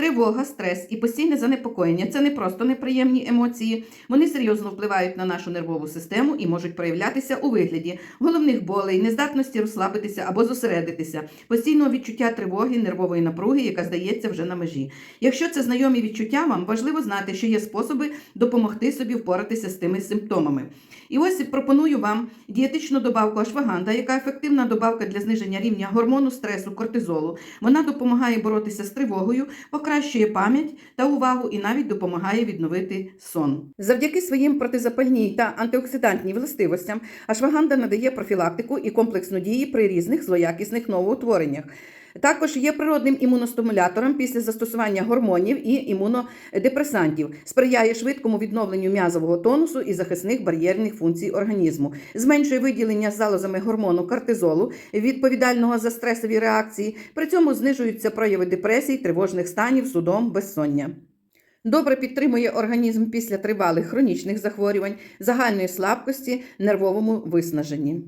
Тривога, стрес і постійне занепокоєння це не просто неприємні емоції. Вони серйозно впливають на нашу нервову систему і можуть проявлятися у вигляді головних болей, нездатності розслабитися або зосередитися, постійного відчуття тривоги, нервової напруги, яка здається вже на межі. Якщо це знайомі відчуття, вам важливо знати, що є способи допомогти собі впоратися з тими симптомами. І ось пропоную вам дієтичну добавку ашваганда, яка ефективна добавка для зниження рівня гормону стресу кортизолу. Вона допомагає боротися з тривогою, покращує пам'ять та увагу і навіть допомагає відновити сон. Завдяки своїм протизапальній та антиоксидантній властивостям ашваганда надає профілактику і комплексну дії при різних злоякісних новоутвореннях. Також є природним імуностимулятором після застосування гормонів і імунодепресантів, сприяє швидкому відновленню м'язового тонусу і захисних бар'єрних функцій організму, зменшує виділення залозами гормону кортизолу, відповідального за стресові реакції. При цьому знижуються прояви депресій, тривожних станів, судом, безсоння. Добре підтримує організм після тривалих хронічних захворювань, загальної слабкості, нервовому виснаженні.